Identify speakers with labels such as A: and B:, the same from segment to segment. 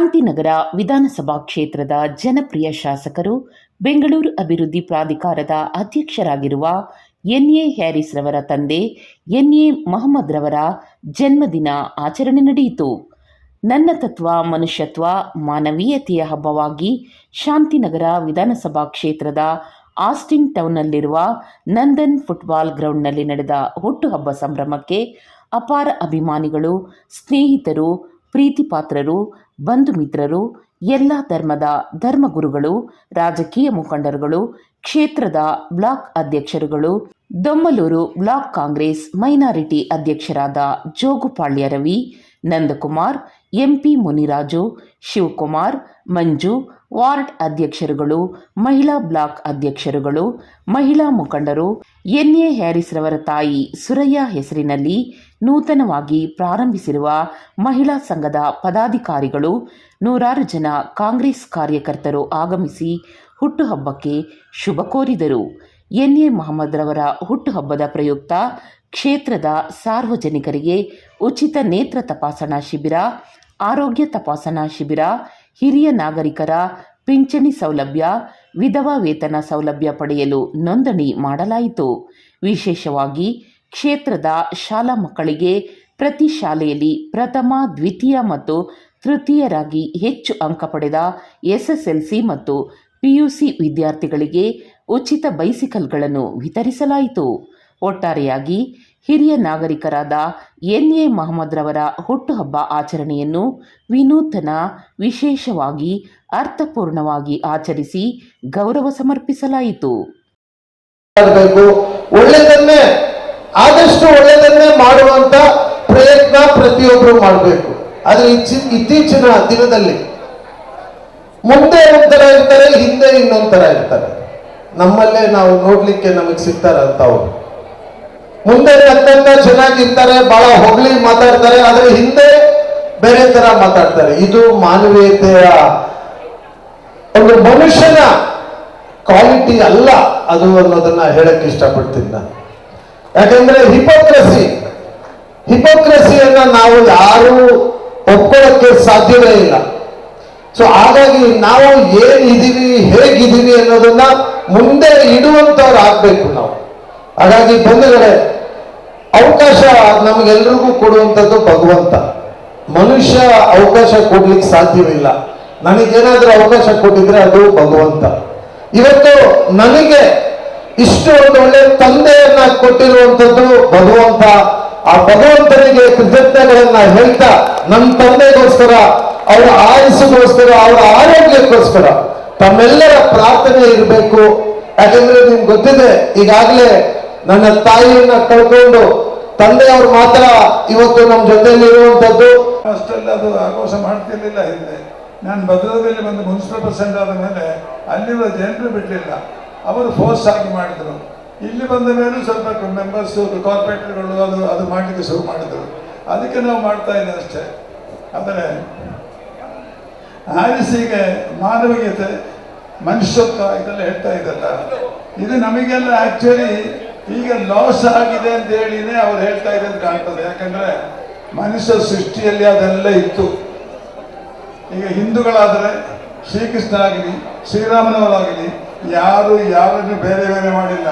A: ಶಾಂತಿನಗರ ವಿಧಾನಸಭಾ ಕ್ಷೇತ್ರದ ಜನಪ್ರಿಯ ಶಾಸಕರು, ಬೆಂಗಳೂರು ಅಭಿವೃದ್ಧಿ ಪ್ರಾಧಿಕಾರದ ಅಧ್ಯಕ್ಷರಾಗಿರುವ ಎನ್ಎ ಹ್ಯಾರಿಸ್ ರವರ ತಂದೆ ಎನ್ಎ ಮಹಮ್ಮದ್ ರವರ ಜನ್ಮದಿನ ಆಚರಣೆ ನಡೆಯಿತು. ನನ್ನ ತತ್ವ, ಮನುಷ್ಯತ್ವ, ಮಾನವೀಯತೆಯ ಹಬ್ಬವಾಗಿ ಶಾಂತಿನಗರ ವಿಧಾನಸಭಾ ಕ್ಷೇತ್ರದ ಆಸ್ಟಿನ್ ಟೌನ್ನಲ್ಲಿರುವ ನಂದನ್ ಫುಟ್ಬಾಲ್ ಗ್ರೌಂಡ್ನಲ್ಲಿ ನಡೆದ ಹುಟ್ಟುಹಬ್ಬ ಸಂಭ್ರಮಕ್ಕೆ ಅಪಾರ ಅಭಿಮಾನಿಗಳು, ಸ್ನೇಹಿತರು ಪ್ರೀತಿಪಾತ್ರರು, ಬಂಧು ಮಿತ್ರರು, ಎಲ್ಲ ಧರ್ಮದ ಧರ್ಮಗುರುಗಳು, ರಾಜಕೀಯ ಮುಖಂಡರುಗಳು, ಕ್ಷೇತ್ರದ ಬ್ಲಾಕ್ ಅಧ್ಯಕ್ಷರುಗಳು, ದೊಮ್ಮಲೂರು ಬ್ಲಾಕ್ ಕಾಂಗ್ರೆಸ್ ಮೈನಾರಿಟಿ ಅಧ್ಯಕ್ಷರಾದ ಜೋಗುಪಾಳ್ಯ ರವಿ, ನಂದಕುಮಾರ್ ಎಂಪಿ ಮುನಿರಾಜು, ಶಿವಕುಮಾರ್, ಮಂಜು, ವಾರ್ಡ್ ಅಧ್ಯಕ್ಷರುಗಳು, ಮಹಿಳಾ ಬ್ಲಾಕ್ ಅಧ್ಯಕ್ಷರುಗಳು, ಮಹಿಳಾ ಮುಖಂಡರು, ಎನ್ಎ ಹ್ಯಾರಿಸ್ ರವರ ತಾಯಿ ಸುರಯ್ಯ ಹೆಸರಿನಲ್ಲಿ ನೂತನವಾಗಿ ಪ್ರಾರಂಭಿಸಿರುವ ಮಹಿಳಾ ಸಂಘದ ಪದಾಧಿಕಾರಿಗಳು, ನೂರಾರು ಜನ ಕಾಂಗ್ರೆಸ್ ಕಾರ್ಯಕರ್ತರು ಆಗಮಿಸಿ ಹುಟ್ಟುಹಬ್ಬಕ್ಕೆ ಶುಭ ಕೋರಿದರು. ಎನ್ಎ ಮೊಹಮ್ಮದ್ ರವರ ಹುಟ್ಟುಹಬ್ಬದ ಪ್ರಯುಕ್ತ ಕ್ಷೇತ್ರದ ಸಾರ್ವಜನಿಕರಿಗೆ ಉಚಿತ ನೇತ್ರ ತಪಾಸಣಾ ಶಿಬಿರ ಆರೋಗ್ಯ ತಪಾಸಣಾ ಶಿಬಿರ, ಹಿರಿಯ ನಾಗರಿಕರ ಪಿಂಚಣಿ ಸೌಲಭ್ಯ, ವಿಧವಾ ವೇತನ ಸೌಲಭ್ಯ ಪಡೆಯಲು ನೋಂದಣಿ ಮಾಡಲಾಯಿತು. ವಿಶೇಷವಾಗಿ ಕ್ಷೇತ್ರದ ಶಾಲಾ ಮಕ್ಕಳಿಗೆ ಪ್ರತಿ ಶಾಲೆಯಲ್ಲಿ ಪ್ರಥಮ, ದ್ವಿತೀಯ ಮತ್ತು ತೃತೀಯರಾಗಿ ಹೆಚ್ಚು ಅಂಕ ಪಡೆದ ಎಸ್ಎಸ್ಎಲ್ಸಿ ಮತ್ತು ಪಿಯುಸಿ ವಿದ್ಯಾರ್ಥಿಗಳಿಗೆ ಉಚಿತ ಬೈಸಿಕಲ್ಗಳನ್ನು ವಿತರಿಸಲಾಯಿತು. ಒಟ್ಟಾರೆಯಾಗಿ ಹಿರಿಯ ನಾಗರಿಕರಾದ ಎನ್ಎ ಮಹಮ್ಮದ್ ರವರ ಹುಟ್ಟುಹಬ್ಬ ಆಚರಣೆಯನ್ನು ವಿನೂತನ, ವಿಶೇಷವಾಗಿ ಅರ್ಥಪೂರ್ಣವಾಗಿ ಆಚರಿಸಿ ಗೌರವ ಸಮರ್ಪಿಸಲಾಯಿತು.
B: ಒಳ್ಳೆಯದನ್ನೇ ಆದಷ್ಟು ಒಳ್ಳೆಯದನ್ನೇ ಮಾಡುವಂತ ಪ್ರಯತ್ನ ಪ್ರತಿಯೊಬ್ಬರು ಮಾಡಬೇಕು. ಆದ್ರೆ ಇತ್ತೀಚಿನ ದಿನದಲ್ಲಿ. ಮುಂದೆ ಒಂಥರ ಇರ್ತಾರೆ, ಹಿಂದೆ ಇನ್ನೊಂಥರ ಇರ್ತಾರೆ. ನಮ್ಮಲ್ಲೇ ನಾವು ನೋಡ್ಲಿಕ್ಕೆ ನಮಗೆ ಸಿಗ್ತಾರ ಅಂತ ಅವ್ರು. ಮುಂದೆ ಅತ್ಯಂತ ಚೆನ್ನಾಗಿರ್ತಾರೆ ಬಹಳ ಹೊಗಳಿ ಮಾತಾಡ್ತಾರೆ, ಆದ್ರೆ ಹಿಂದೆ ಬೇರೆ ತರ ಮಾತಾಡ್ತಾರೆ. ಇದು ಮಾನವೀಯತೆಯ ಒಂದು ಮನುಷ್ಯನ ಕ್ವಾಲಿಟಿ ಅಲ್ಲ ಅದು ಅನ್ನೋದನ್ನ ಹೇಳಕ್ ಇಷ್ಟಪಡ್ತೀನಿ ನಾನು. ಯಾಕಂದ್ರೆ ಹಿಪೋಕ್ರಸಿ ಹಿಪೋಕ್ರಸಿಯನ್ನ ನಾವು ಯಾರು ಒಪ್ಕೊಳ್ಳೋಕ್ಕೆ ಸಾಧ್ಯವೇ ಇಲ್ಲ. ಸೊ ಹಾಗಾಗಿ ನಾವು ಏನಿದ್ದೀವಿ ಹೇಗಿದೀವಿ ಅನ್ನೋದನ್ನ ಮುಂದೆ ಇಡುವಂತವ್ರು ಆಗ್ಬೇಕು ನಾವು. ಹಾಗಾಗಿ ಬಂಧುಗಳೇ, ಅವಕಾಶ ನಮಗೆಲ್ರಿಗೂ ಕೊಡುವಂಥದ್ದು ಭಗವಂತ. ಮನುಷ್ಯ ಅವಕಾಶ ಕೊಡ್ಲಿಕ್ಕೆ ಸಾಧ್ಯವಿಲ್ಲ. ನನಗೇನಾದರೂ ಅವಕಾಶ ಕೊಟ್ಟಿದ್ರೆ ಅದು ಭಗವಂತ. ಇವತ್ತು ನನಗೆ ಇಷ್ಟು ಒಂದು ಒಳ್ಳೆ ತಂದೆಯನ್ನ ಕೊಟ್ಟಿರುವಂಥದ್ದು ಭಗವಂತ. ಆ ಭಗವಂತನಿಗೆ ಕೃತಜ್ಞತೆಗಳನ್ನ ಹೇಳ್ತಾ ನನ್ನ ತಂದೆಗೋಸ್ಕರ, ಅವರ ಆಯಸ್ಸಿಗೋಸ್ಕರ, ಅವರ ಆರೋಗ್ಯಕ್ಕೋಸ್ಕರ ತಮ್ಮೆಲ್ಲರ ಪ್ರಾರ್ಥನೆ ಇರಬೇಕು. ಯಾಕಂದ್ರೆ ನಿಮ್ಗೆ ಗೊತ್ತಿದೆ, ಈಗಾಗಲೇ ನನ್ನ ತಾಯಿಯನ್ನ ಕಳ್ಕೊಂಡು ತಂದೆಯವರು ಮಾತ್ರ ಇವತ್ತು ನಮ್ಮ ಜೊತೆಯಲ್ಲಿ ಇರುವಂತದ್ದು.
C: ಅಷ್ಟೆಲ್ಲ ಅದು ಆಘೋಷ ಮಾಡ್ತಿರ್ಲಿಲ್ಲ ಹಿಂದೆ. ನಾನು ಭದ್ರದಲ್ಲಿ ಬಂದು ಮುನ್ಸಿಪಲ್ ಪ್ರೆಸಿಡೆಂಟ್ ಆದ ಮೇಲೆ ಅಲ್ಲಿರುವ ಜನರು ಬಿಡಲಿಲ್ಲ. ಅವರು ಫೋರ್ಸ್ ಆಗಿ ಮಾಡಿದರು. ಇಲ್ಲಿ ಬಂದ ಮೇಲೆ ಸ್ವಲ್ಪ ಮೆಂಬರ್ಸ್ ಕಾರ್ಪೊರೇಟರ್ಗಳು ಅದು ಅದು ಮಾಡಲಿಕ್ಕೆ ಶುರು ಮಾಡಿದರು. ಅದಕ್ಕೆ ನಾವು ಮಾಡ್ತಾ ಇದ್ದೇವೆ ಅಷ್ಟೇ. ಆದರೆ ಆರಿಸಿಗೆ ಮಾನವೀಯತೆ, ಮನುಷ್ಯತ್ವ ಇದೆಲ್ಲ ಹೇಳ್ತಾ ಇದ್ದಲ್ಲ ಇದು ನಮಗೆಲ್ಲ ಆಕ್ಚುಲಿ ಈಗ ಲಾಸ್ ಆಗಿದೆ ಅಂತ ಹೇಳಿನೇ ಅವ್ರು ಹೇಳ್ತಾ ಇದೆ ಅಂತ ಕಾಣ್ತದೆ. ಯಾಕಂದ್ರೆ ಮನುಷ್ಯ ಸೃಷ್ಟಿಯಲ್ಲಿ ಅದೆಲ್ಲ ಇತ್ತು. ಈಗ ಹಿಂದೂಗಳಾದರೆ ಶ್ರೀಕೃಷ್ಣ ಆಗಲಿ ಶ್ರೀರಾಮನವರಾಗಲಿ ಯಾರು ಯಾರನ್ನು ಬೇರೆ ಬೇರೆ ಮಾಡಿಲ್ಲ.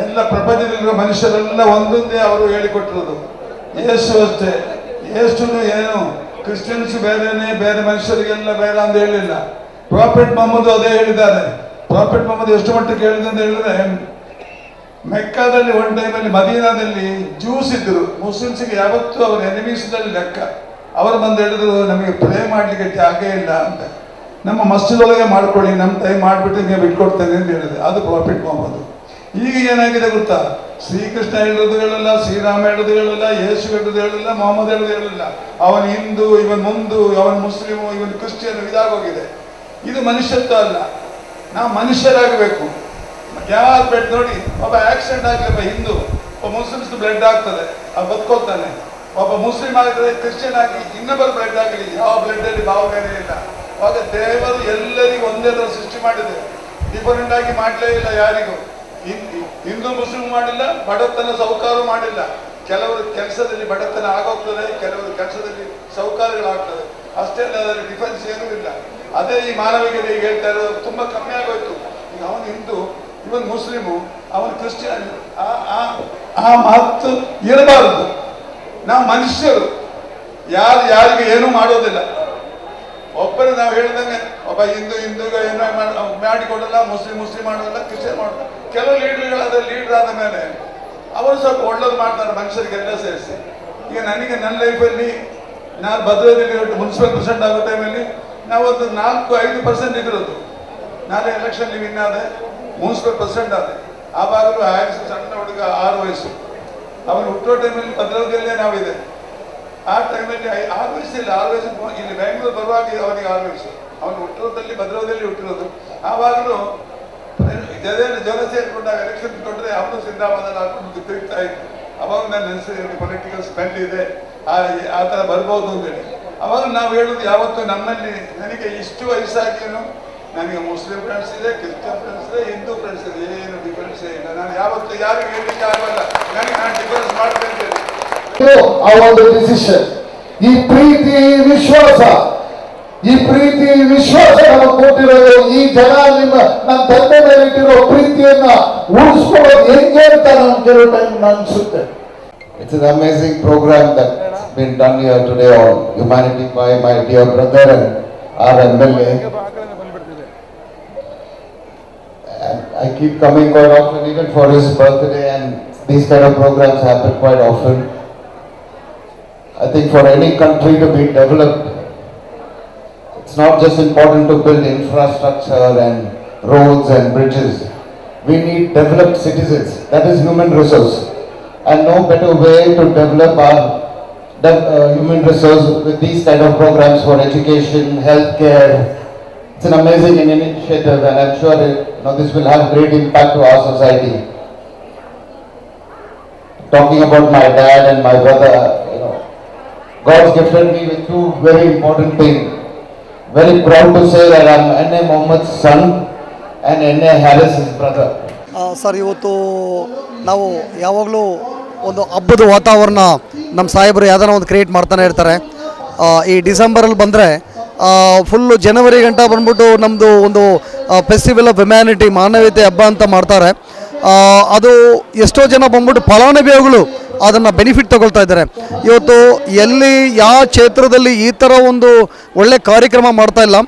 C: ಎಲ್ಲ ಪ್ರಪಂಚದಲ್ಲಿರುವ ಮನುಷ್ಯರೆಲ್ಲ ಒಂದೊಂದೇ ಅವರು ಹೇಳಿಕೊಟ್ಟಿರೋದು. ಯೇಸು ಅಷ್ಟೇ. ಯೇಸುನು ಏನು? ಕ್ರಿಶ್ಚಿಯನ್ಸ್ ಬೇರೆನೇ, ಬೇರೆ ಮನುಷ್ಯರಿಗೆಲ್ಲ ಬೇರೆ ಅಂತ ಹೇಳಿಲ್ಲ. ಪ್ರಾಫಿಟ್ ಮೊಹಮ್ಮದ್ ಅದೇ ಹೇಳಿದ್ದಾರೆ. ಪ್ರಾಫಿಟ್ ಮೊಹಮ್ಮದ್ ಎಷ್ಟು ಮಟ್ಟಕ್ಕೆ ಹೇಳಿದೆ ಅಂತ ಹೇಳಿದ್ರೆ ಮೆಕ್ಕಾದಲ್ಲಿ ಒನ್ ಟೈಮಲ್ಲಿ ಮದೀನಾದಲ್ಲಿ ಜ್ಯೂಸ್ ಇದ್ದರು. ಮುಸ್ಲಿಮ್ಸ್ಗೆ ಯಾವತ್ತೂ ಅವರ ಎನಿಮೀಸ್ದಲ್ಲಿ ಲೆಕ್ಕ. ಅವರು ಬಂದು ಹೇಳಿದ್ರು, ನಮಗೆ ಪ್ರೇ ಮಾಡಲಿಕ್ಕೆ ಜಾಗ ಇಲ್ಲ ಅಂತ. ನಮ್ಮ ಮಸ್ಜಿದ್ ಒಳಗೆ ಮಾಡ್ಕೊಳ್ಳಿ ನಮ್ಮ ಟೈಮ್ ಮಾಡಿಬಿಟ್ಟು ನೀವು ಬಿಟ್ಕೊಡ್ತೇನೆ ಅಂತ ಹೇಳಿದೆ ಅದು ಪ್ರಾಫಿಟ್ ಮೊಹಮ್ಮದ್ ಈಗ ಏನಾಗಿದೆ ಗೊತ್ತಾ? ಶ್ರೀಕೃಷ್ಣ ಹೇಳೋದು ಹೇಳಲ್ಲ, ಶ್ರೀರಾಮ ಹೇಳೋದು ಹೇಳಲ್ಲ, ಯೇಸು ಹೇಳೋದು ಹೇಳಲ್ಲ ಮೊಹಮ್ಮದ್ ಹೇಳೋದು ಹೇಳಲ್ಲ. ಅವನ ಹಿಂದೂ, ಇವನ್ ಮುಂದು, ಅವನ್ ಮುಸ್ಲಿಮು, ಇವನ್ ಕ್ರಿಶ್ಚಿಯನ್, ಇದಾಗೋಗಿದೆ. ಇದು ಮನುಷ್ಯತ್ವ ಅಲ್ಲ. ನಾವು ಮನುಷ್ಯರಾಗಬೇಕು. ಯಾರು ಬೆಡ್ ನೋಡಿ, ಒಬ್ಬ ಆಕ್ಸಿಡೆಂಟ್ ಆಗಲಿ ಹಿಂದೂ, ಒಬ್ಬ ಮುಸ್ಲಿಮ್ಸ್ ಬ್ಲಡ್ ಆಗ್ತದೆ ಆ ಬದುಕೋತಾನೆ ಒಬ್ಬ ಮುಸ್ಲಿಂ ಆಗಿದ್ರೆ ಕ್ರಿಶ್ಚಿಯನ್ ಆಗಿ ಇನ್ನೊಬ್ಬರು ಬ್ಲಡ್ ಆಗಲಿ, ಯಾವ ಬ್ಲಡ್ ಅಲ್ಲಿ ಭಾವ ಬೇರೆ ಇಲ್ಲ. ಅವಾಗ ದೇವರು ಎಲ್ಲರಿಗೂ ಒಂದೇ ತರ ಸೃಷ್ಟಿ ಮಾಡಿದೆ. ಡಿಫರೆಂಟ್ ಆಗಿ ಮಾಡಲೇ ಇಲ್ಲ ಯಾರಿಗೂ. ಹಿಂದೂ ಮುಸ್ಲಿಂ ಮಾಡಿಲ್ಲ, ಬಡತನ ಸೌಕಾರ ಮಾಡಿಲ್ಲ. ಕೆಲವರು ಕೆಲಸದಲ್ಲಿ ಬಡತನ ಆಗೋಗ್ತದೆ, ಕೆಲವರು ಕೆಲಸದಲ್ಲಿ ಸೌಕಾರಗಳಾಗ್ತದೆ ಅಷ್ಟೇ ಅದರಲ್ಲಿ ಡಿಫೆನ್ಸ್ ಏನೂ ಇಲ್ಲ. ಅದೇ ಈ ಮಾನವಿಕತೆ ಈಗ ಹೇಳ್ತಾ ಇರೋದು, ತುಂಬ ಕಮ್ಮಿ ಆಗೋಯ್ತು. ಈಗ ಅವನು ಹಿಂದೂ ಇವನ್ ಮುಸ್ಲಿಮು, ಅವನು ಕ್ರಿಶ್ಚಿಯನ್, ಆ- ಮಾತು ಇರಬಾರದು. ನಾವು ಮನುಷ್ಯರು, ಯಾರು ಯಾರಿಗೂ ಏನೂ ಮಾಡೋದಿಲ್ಲ. ಒಬ್ಬರು ನಾವು ಹೇಳಿದಂಗೆ, ಒಬ್ಬ ಹಿಂದೂ, ಹಿಂದೂಗ ಏನೋ ಮಾಡ್- ಮಾಡಿಕೊಡಲ್ಲ ಮುಸ್ಲಿಂ ಮುಸ್ಲಿಂ ಮಾಡೋದಿಲ್ಲ, ಕ್ರಿಶ್ಚಿಯನ್ ಮಾಡೋಲ್ಲ ಕೆಲವು ಲೀಡರ್ಗಳಾದ ಲೀಡರ್ ಆದ ಮೇಲೆ, ಅವರು ಸ್ವಲ್ಪ ಒಳ್ಳೇದು ಮಾಡ್ತಾರೆ ಮನುಷ್ಯರಿಗೆಲ್ಲ ಸೇರಿಸಿ. ಈಗ ನನಗೆ ನನ್ನ ಲೈಫಲ್ಲಿ, ನಾನು ಭದ್ರದಲ್ಲಿ ಮುನ್ಸಿಪಲ್ ಪ್ರೆಸಿಡೆಂಟ್ ಆಗೋ ಟೈಮಲ್ಲಿ ನಾವೊಂದು ನಾಲ್ಕು, ಐದು ಪರ್ಸೆಂಟ್ ಇದ್ರದ್ದು ನಾನು ಎಲೆಕ್ಷನ್ ವಿನ್ ಆದೆ ಮುನ್ಸಿಪಲ್ ಪ್ರೆಸಿಡೆಂಟ್ ಆದೆ ಆವಾಗಲೂ ಆಯುಷ್ ಸಣ್ಣ ಹುಡುಗ ಆರು ವಯಸ್ಸು. ಅವನು ಹುಟ್ಟೋ ಟೈಮಲ್ಲಿ ಭದ್ರತೆಯಲ್ಲೇ ನಾವಿದೆ ಆ ಟೈಮಲ್ಲಿ ಆರು ವಯಸ್ಸಿಲ್ಲ ಆರು ವಯಸ್ಸು ಇಲ್ಲಿ ಬೆಂಗಳೂರು ಬರುವಾಗ ಅವನಿಗೆ ಆರು ವಯಸ್ಸು. ಅವನು ಹುಟ್ಟೋದಲ್ಲಿ ಭದ್ರವದಲ್ಲಿ ಹುಟ್ಟಿರೋದು. ಆವಾಗಲೂ ಜನ ಜನ ಸೇರಿಕೊಂಡಾಗ ಎಲೆಕ್ಷನ್ ಕೊಟ್ಟರೆ ಅವನು ಸಿಂಧಾಬಾದಲ್ಲಿ ಹಾಕೊಂಡು ತಿರುಗ್ತಾ ಇತ್ತು ಅವಾಗ ನಾನು ಹೆಸರು ಪೊಲಿಟಿಕಲ್ ಸ್ಮೆಲ್ ಇದೆ. ಆ ಥರ ಬರ್ಬೋದು ಅಂತೇಳಿ. ಅವಾಗ ನಾವು ಹೇಳೋದು ಯಾವತ್ತೂ ನಮ್ಮಲ್ಲಿ ನನಗೆ ಇಷ್ಟು ವಯಸ್ಸಾಗಿಯೂ ನನಗೆ ಮುಸ್ಲಿಂ ಫ್ರೆಂಡ್ಸ್ ಇದೆ ಕ್ರಿಶ್ಚಿಯನ್ ಫ್ರೆಂಡ್ಸ್ ಇದೆ ಹಿಂದೂ ಫ್ರೆಂಡ್ಸ್ ಇದೆ ಏನು ಡಿಫರೆನ್ಸ್ ಇಲ್ಲ ನಾನು ಯಾವತ್ತು ಯಾರಿಗೂ ಹೇಳಲಿಕ್ಕೆ ಆಗಲ್ಲ. ನನಗೆ ನಾನು ಡಿಫರೆನ್ಸ್ ಮಾಡ್ತೇನೆ
B: ಆ ಒಂದು ಡಿಸಿಷನ್ ಈ ಪ್ರೀತಿ ವಿಶ್ವಾಸ ಈ ಪ್ರೀತಿ ವಿಶ್ವಾಸ ನಮಗೆ ಕೊಟ್ಟಿರೋದು ಈ ಜನ ನಿಮ್ಮ ನನ್ನ ತಂದೆ ಮೇಲೆ ಇಟ್ಟಿರೋ ಪ್ರೀತಿಯನ್ನ ಉಳಿಸ್ಕೊಳ್ಳೋದು ಹೆಂಗೆ ಅಂತ ನಾನು ಕೆಲವು time it's
D: It's an amazing program that's been done here today on humanity by my dear brother and our MLA. I keep coming quite often, even for his birthday, and these kind of programs happen quite often. I think for any country to be developed, it's not just important to build infrastructure and roads and bridges. We need developed citizens. That is human resource. And no better way to develop our de- uh, human resource with these kind of programs for education, healthcare. It's an amazing initiative and I'm sure it, know, this will have great impact to our society. Talking about my dad and my brother, you know, God's gifted me with two very important things. Very proud to say that I'm N.A. Mohammed's son and N.A. Harris's brother.
E: ಆ, sir ಇವತ್ತು ನಾವು ಯಾವಾಗಲೂ ಒಂದು ಹಬ್ಬದ ವಾತಾವರಣ ನಮ್ಮ ಸಾಹೇಬರು ಯಾವ್ದಾರ ಒಂದು ಕ್ರಿಯೇಟ್ ಮಾಡ್ತಾನೆ ಇರ್ತಾರೆ ಈ ಡಿಸೆಂಬರಲ್ಲಿ ಬಂದರೆ ಫುಲ್ಲು ಜನವರಿ ಗಂಟ ಬಂದ್ಬಿಟ್ಟು ನಮ್ಮದು ಒಂದು ಫೆಸ್ಟಿವಲ್ ಆಫ್ ಹ್ಯುಮ್ಯಾನಿಟಿ ಮಾನವೀಯತೆ ಹಬ್ಬ ಅಂತ ಮಾಡ್ತಾರೆ. ಅದು ಎಷ್ಟೋ ಜನ ಬಂದ್ಬಿಟ್ಟು ಫಲಾನುಭವಿಗಳು ಅದನ್ನು ಬೆನಿಫಿಟ್ ತಗೊಳ್ತಾ ಇದ್ದಾರೆ. ಇವತ್ತು ಎಲ್ಲಿ ಯಾವ ಕ್ಷೇತ್ರದಲ್ಲಿ ಈ ಥರ ಒಂದು ಒಳ್ಳೆ ಕಾರ್ಯಕ್ರಮ ಮಾಡ್ತಾ ಇಲ್ಲ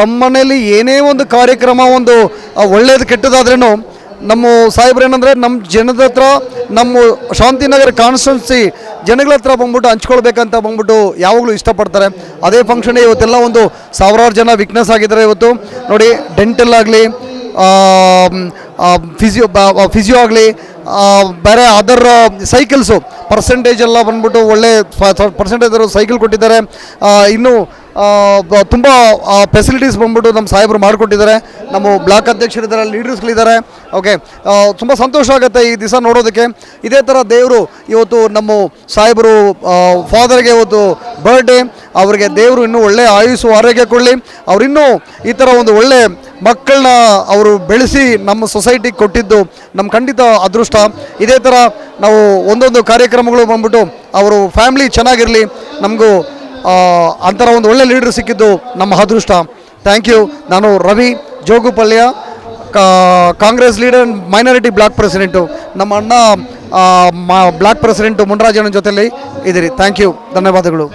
E: ತಮ್ಮ ಏನೇ ಒಂದು ಕಾರ್ಯಕ್ರಮ ಒಂದು ಒಳ್ಳೆಯದು ಕೆಟ್ಟದಾದ್ರೂ ನಮ್ಮ ಸಾಹೇಬ್ರು ಏನಂದರೆ ನಮ್ಮ ಜನದ ಹತ್ರ, ನಮ್ಮ ಶಾಂತಿನಗರ ಕಾನ್ಸ್ಟಿಟ್ಯೂನ್ಸಿ ಜನಗಳ ಹತ್ರ ಬಂದ್ಬಿಟ್ಟು ಹಂಚ್ಕೊಳ್ಬೇಕಂತ ಬಂದ್ಬಿಟ್ಟು ಯಾವಾಗಲೂ ಇಷ್ಟಪಡ್ತಾರೆ. ಅದೇ ಫಂಕ್ಷನ್ ಇವತ್ತೆಲ್ಲ ಒಂದು ಸಾವಿರಾರು ಜನ ವಿಕ್ನೆಸ್ ಆಗಿದ್ದಾರೆ ಇವತ್ತು. ನೋಡಿ ಡೆಂಟಲ್ ಆಗಲಿ ಫಿಸಿಯೋ ಫಿಸಿಯೋ ಆಗಲಿ ಬೇರೆ ಅದರ್ ಸೈಕಲ್ಸು ಪರ್ಸೆಂಟೇಜ್ ಎಲ್ಲ ಬಂದ್ಬಿಟ್ಟು ಒಳ್ಳೆ ಪರ್ಸೆಂಟೇಜ್ ಸೈಕಲ್ ಕೊಟ್ಟಿದ್ದಾರೆ. ಇನ್ನು ತುಂಬ ಫೆಸಿಲಿಟೀಸ್ ಬಂದ್ಬಿಟ್ಟು ನಮ್ಮ ಸಾಹೇಬರು ಮಾಡಿಕೊಟ್ಟಿದ್ದಾರೆ. ನಮ್ಮ ಬ್ಲಾಕ್ ಅಧ್ಯಕ್ಷರಿದ್ದಾರೆ, ಲೀಡರ್ಸ್ಗಳಿದ್ದಾರೆ. ಓಕೆ ತುಂಬ ಸಂತೋಷ ಆಗುತ್ತೆ ಈ ದಿವಸ ನೋಡೋದಕ್ಕೆ. ಇದೇ ಥರ ದೇವರು ಇವತ್ತು ನಮ್ಮ ಸಾಹೇಬರು ಫಾದರ್ಗೆ ಇವತ್ತು ಬರ್ಡೇ ಅವರಿಗೆ ದೇವರು ಇನ್ನೂ ಒಳ್ಳೆ ಆಯುಸ್ಸು ಆರೋಗ್ಯ ಕೊಡಲಿ. ಅವರಿನ್ನೂ ಈ ಥರ ಒಂದು ಒಳ್ಳೆ ಮಕ್ಕಳನ್ನ ಅವರು ಬೆಳೆಸಿ ನಮ್ಮ ಸೊಸೈಟಿಗೆ ಕೊಟ್ಟಿದ್ದು ನಮ್ಮ ಖಂಡಿತ ಅದೃಷ್ಟ. ಇದೇ ಥರ ನಾವು ಒಂದೊಂದು ಕಾರ್ಯಕ್ರಮಗಳು ಬಂದ್ಬಿಟ್ಟು, ಅವರು ಫ್ಯಾಮ್ಲಿ ಚೆನ್ನಾಗಿರಲಿ. ನಮಗೂ ಅಂಥರ ಒಂದು ಒಳ್ಳೆ ಲೀಡರ್ ಸಿಕ್ಕಿದ್ದು ನಮ್ಮ ಅದೃಷ್ಟ. ಥ್ಯಾಂಕ್ ಯು ನಾನು Ravi Jogupalya Congress leader minority block president ನಮ್ಮ ಅಣ್ಣ ಬ್ಲಾಕ್ ಪ್ರೆಸಿಡೆಂಟು ಮುನ್ರಾಜನ ಜೊತೆಯಲ್ಲಿ ಇದ್ದೀರಿ. ಥ್ಯಾಂಕ್ ಯು ಧನ್ಯವಾದಗಳು.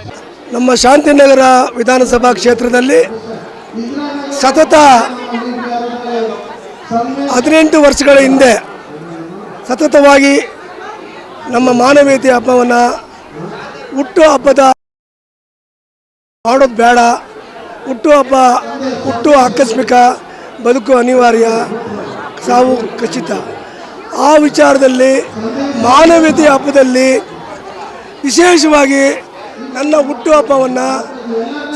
F: ನಮ್ಮ ಶಾಂತಿನಗರ ವಿಧಾನಸಭಾ ಕ್ಷೇತ್ರದಲ್ಲಿ ಸತತ ಹದಿನೆಂಟು ವರ್ಷಗಳ ಹಿಂದೆ ಸತತವಾಗಿ ನಮ್ಮ ಮಾನವೀಯತೆ ಹಬ್ಬವನ್ನು ಹುಟ್ಟು ಹಬ್ಬದ ಮಾಡೋದು ಬೇಡ. ಹುಟ್ಟು ಹಬ್ಬ, ಹುಟ್ಟು ಆಕಸ್ಮಿಕ, ಬದುಕು ಅನಿವಾರ್ಯ. ಸಾವು ಖಚಿತ. ಆ ವಿಚಾರದಲ್ಲಿ, ಮಾನವೀಯತೆ ಹಬ್ಬದಲ್ಲಿ ವಿಶೇಷವಾಗಿ ನನ್ನ ಹುಟ್ಟುಹಬ್ಬವನ್ನು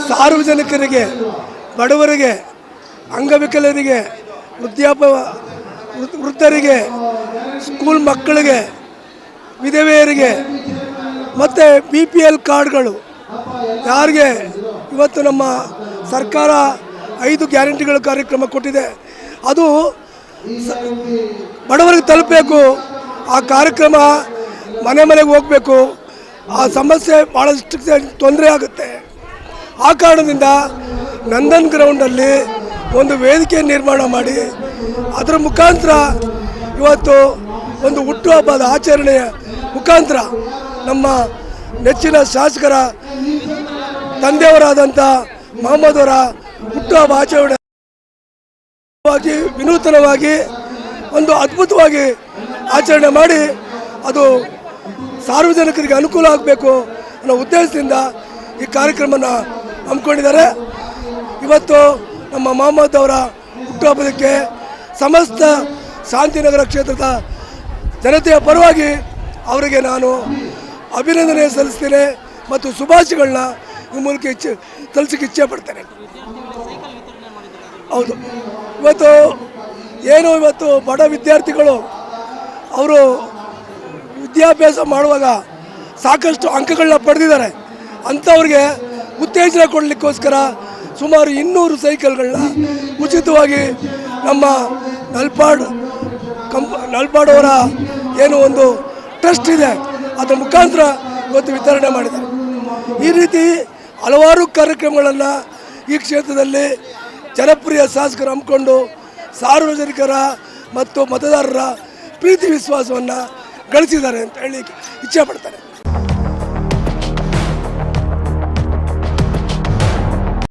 F: ಸಾರ್ವಜನಿಕರಿಗೆ, ಬಡವರಿಗೆ, ಅಂಗವಿಕಲರಿಗೆ ವೃದ್ಧಾಪ ವೃದ್- ವೃದ್ಧರಿಗೆ, ಸ್ಕೂಲ್ ಮಕ್ಕಳಿಗೆ, ವಿಧವೆಯರಿಗೆ, ಮತ್ತು ಬಿ ಪಿ ಎಲ್ ಕಾರ್ಡ್ಗಳು ಯಾರಿಗೆ ಇವತ್ತು ನಮ್ಮ ಸರ್ಕಾರ ಐದು ಗ್ಯಾರಂಟಿಗಳ ಕಾರ್ಯಕ್ರಮ ಕೊಟ್ಟಿದೆ. ಅದು ಬಡವರಿಗೆ ತಲುಪಬೇಕು. ಆ ಕಾರ್ಯಕ್ರಮ ಮನೆ ಮನೆಗೆ ಹೋಗಬೇಕು. ಆ ಸಮಸ್ಯೆ ಭಾಳಷ್ಟು ತೊಂದರೆ ಆಗುತ್ತೆ. ಆ ಕಾರಣದಿಂದ ನಂದನ್ ಗ್ರೌಂಡಲ್ಲಿ ಒಂದು ವೇದಿಕೆ ನಿರ್ಮಾಣ ಮಾಡಿ, ಅದರ ಮುಖಾಂತರ ಇವತ್ತು ಒಂದು ಹುಟ್ಟುಹಬ್ಬದ ಆಚರಣೆಯ ಮುಖಾಂತರ ನಮ್ಮ ನೆಚ್ಚಿನ ಶಾಸಕರ ತಂದೆಯವರಾದಂಥ ಮಹಮ್ಮದ್ ಅವರ ಹುಟ್ಟುಹಬ್ಬ ಆಚರಣೆ ವಾಗಿ, ವಿನೂತನವಾಗಿ ಒಂದು ಅದ್ಭುತವಾಗಿ ಆಚರಣೆ ಮಾಡಿ ಅದು ಸಾರ್ವಜನಿಕರಿಗೆ ಅನುಕೂಲ ಆಗಬೇಕು ಅನ್ನೋ ಉದ್ದೇಶದಿಂದ ಈ ಕಾರ್ಯಕ್ರಮನ ಹಮ್ಮಿಕೊಂಡಿದ್ದಾರೆ. ಇವತ್ತು ನಮ್ಮ ಮೊಹಮ್ಮದ್ ಅವರ ಹುಟ್ಟುಹಬ್ಬದಕ್ಕೆ ಸಮಸ್ತ ಶಾಂತಿನಗರ ಕ್ಷೇತ್ರದ ಜನತೆಯ ಪರವಾಗಿ ಅವರಿಗೆ ನಾನು ಅಭಿನಂದನೆ ಸಲ್ಲಿಸ್ತೇನೆ ಮತ್ತು ಶುಭಾಶಯಗಳನ್ನ ಮೂಲಕ ಇಚ್ಛೆ ತಲುಸಕ್ಕೆ ಇಚ್ಛೆ ಪಡ್ತಾರೆ. ಹೌದು. ಇವತ್ತು ಏನು ಇವತ್ತು ಬಡ ವಿದ್ಯಾರ್ಥಿಗಳು ಅವರು ವಿದ್ಯಾಭ್ಯಾಸ ಮಾಡುವಾಗ ಸಾಕಷ್ಟು ಅಂಕಗಳನ್ನ ಪಡೆದಿದ್ದಾರೆ. ಅಂಥವ್ರಿಗೆ ಉತ್ತೇಜನ ಕೊಡಲಿಕ್ಕೋಸ್ಕರ ಸುಮಾರು ಇನ್ನೂರು ಸೈಕಲ್ಗಳನ್ನ ಉಚಿತವಾಗಿ ನಮ್ಮ ನಲ್ಪಾಡ್ ಕಂಪ್, ನಲ್ಪಾಡವರ ಏನು ಒಂದು ಟ್ರಸ್ಟ್ ಇದೆ. ಅದರ ಮುಖಾಂತರ ಇವತ್ತು ವಿತರಣೆ ಮಾಡಿದ್ದಾರೆ. ಈ ರೀತಿ ಹಲವಾರು ಕಾರ್ಯಕ್ರಮಗಳನ್ನು ಈ ಕ್ಷೇತ್ರದಲ್ಲಿ ಜನಪ್ರಿಯ ಶಾಸಕರು ಹಮ್ಮಿಕೊಂಡು ಸಾರ್ವಜನಿಕರ ಮತ್ತು ಮತದಾರರ ಪ್ರೀತಿ ವಿಶ್ವಾಸವನ್ನು ಗಳಿಸಿದ್ದಾರೆ ಅಂತ ಹೇಳಿ ಇಚ್ಛೆ ಪಡ್ತಾರೆ